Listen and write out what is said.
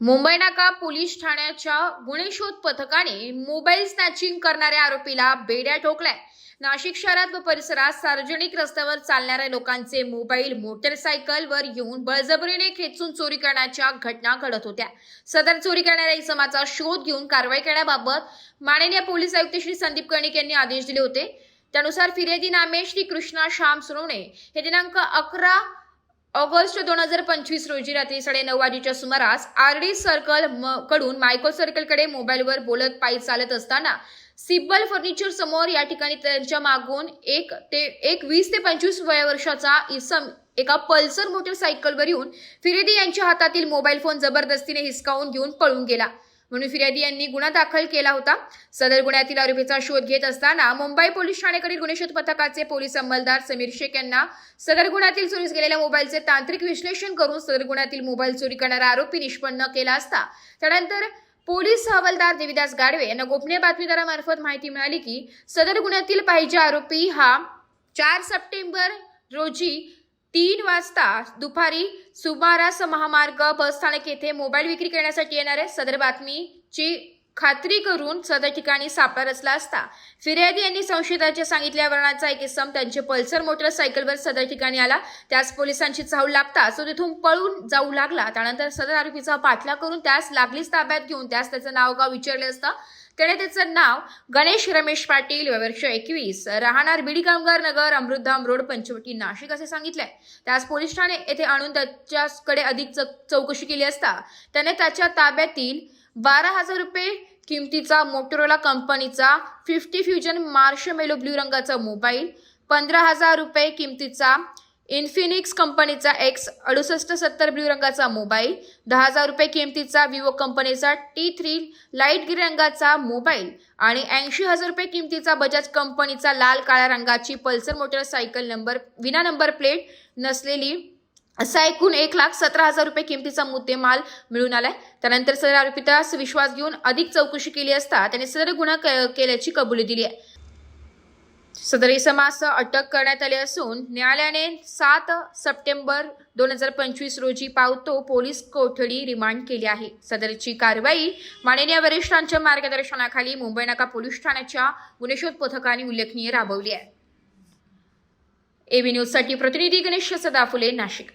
मुंबई नाका पोलीस ठाण्याच्या गुन्हे शोध पथकाने मोबाईल स्नॅचिंग करणाऱ्या आरोपीला बेड्या ठोकलाय. नाशिक शहरात व परिसरात सार्वजनिक रस्त्यावर चालणाऱ्या लोकांचे मोबाईल मोटरसायकल वर येऊन बळजबरीने खेचून चोरी करण्याच्या घटना घडत होत्या. सदर चोरी करणाऱ्या इसमाचा शोध घेऊन कारवाई करण्याबाबत माननीय पोलीस आयुक्त श्री संदीप कर्णिक यांनी आदेश दिले होते. त्यानुसार फिर्यादी नामे श्री कृष्णा श्याम सोनवणे हे दिनांक अकरा ऑगस्ट दोन हजार पंचवीस रोजी रात्री साडेनऊ वाजेच्या सुमारास आर डी सर्कलकडून मायक्रो सर्कलकडे मोबाईलवर बोलत पायी चालत असताना सिब्बल फर्निचर समोर या ठिकाणी त्यांच्या मागून एक ते एक वीस ते पंचवीस वय वर्षाचा इसम एका पल्सर मोटरसायकलवर येऊन फिरेदी यांच्या हातातील मोबाईल फोन जबरदस्तीने हिसकावून घेऊन पळून गेला. म्हणून फिर्यादी यांनी गुन्हा दाखल केला होता. सदर गुन्ह्यातील आरोपीचा शोध घेत असताना मुंबई पोलीस ठाण्याकडील गुन्हे शोध पथकाचे पोलीस अंमलदार समीर शेख यांना सदर गुन्ह्यातील चोरीस गेलेल्या मोबाईलचे तांत्रिक विश्लेषण करून सदर गुन्ह्यातील मोबाईल चोरी करणारा आरोपी निष्पन्न केला असता. त्यानंतर पोलीस हवालदार देविदास गाडवे यांना गोपनीय बातमीदारामार्फत माहिती मिळाली की सदर गुन्ह्यातील पाहिजे आरोपी हा चार सप्टेंबर रोजी तीन वाजता दुपारी सुमारास महामार्ग बस स्थानक येथे मोबाईल विक्री करण्यासाठी येणाऱ्या सदर बातमीची खात्री करून सदर ठिकाणी सापळा रचला असता. फिर्यादी यांनी संशयिताच्या सांगितल्या वर्णाचा एक इसम त्यांचे पल्सर मोटरसायकलवर सदर ठिकाणी आला. त्यास पोलिसांची चाहूल लागता तो तिथून पळून जाऊ लागला. त्यानंतर सदर आरोपीचा पाठला करून त्यास लागलीच ताब्यात घेऊन त्यास त्याचं नाव गाव विचारले असता. त्याने त्याचं नाव गणेश रमेश पाटील वर्ष एकवीस. राहणार बिडी कामगार नगर अमृतधाम रोड पंचवटी नाशिक असे सांगितले त्यास पोलीस ठाणे येथे आणून त्याच्याकडे अधिक चौकशी केली असता. त्याने त्याच्या ताब्यातील बारा हजार रुपये किमतीचा मोटोरोला कंपनीचा फिफ्टी फ्युजन मार्शमेलो ब्ल्यू रंगाचा मोबाईल पंधरा हजार रुपये किमतीचा इन्फिनिक्स कंपनीचा एक्स अडुसष्ट सत्तर ब्ल्यू रंगाचा मोबाईल दहा हजार रुपये किमतीचा विवो कंपनीचा टी थ्री लाइट ग्रे रंगाचा मोबाईल आणि ऐंशी हजार रुपये किमतीचा बजाज कंपनीचा लाल काळ्या रंगाची पल्सर मोटरसायकल नंबर विना नंबर प्लेट नसलेली असा एकूण एक लाख सतरा हजार रुपये किमतीचा मुद्देमाल मिळून आलाय. त्यानंतर सदर आरोपितास विश्वास घेऊन अधिक चौकशी केली असता त्याने सदर गुन्हा क- केल्याची कबुली दिली आहे. सदर इसमास अटक करण्यात आली असून न्यायालयाने सात सप्टेंबर दोन हजार पंचवीस रोजी पावतो पोलीस कोठडी रिमांड केली आहे. सदरची कारवाई माननीय वरिष्ठांच्या मार्गदर्शनाखाली मुंबई नाका पोलीस ठाण्याच्या गुन्हेशोध पथकाने उल्लेखनीय राबवली आहे. एबी न्यूजसाठी प्रतिनिधी गणेश सदाफुले नाशिक.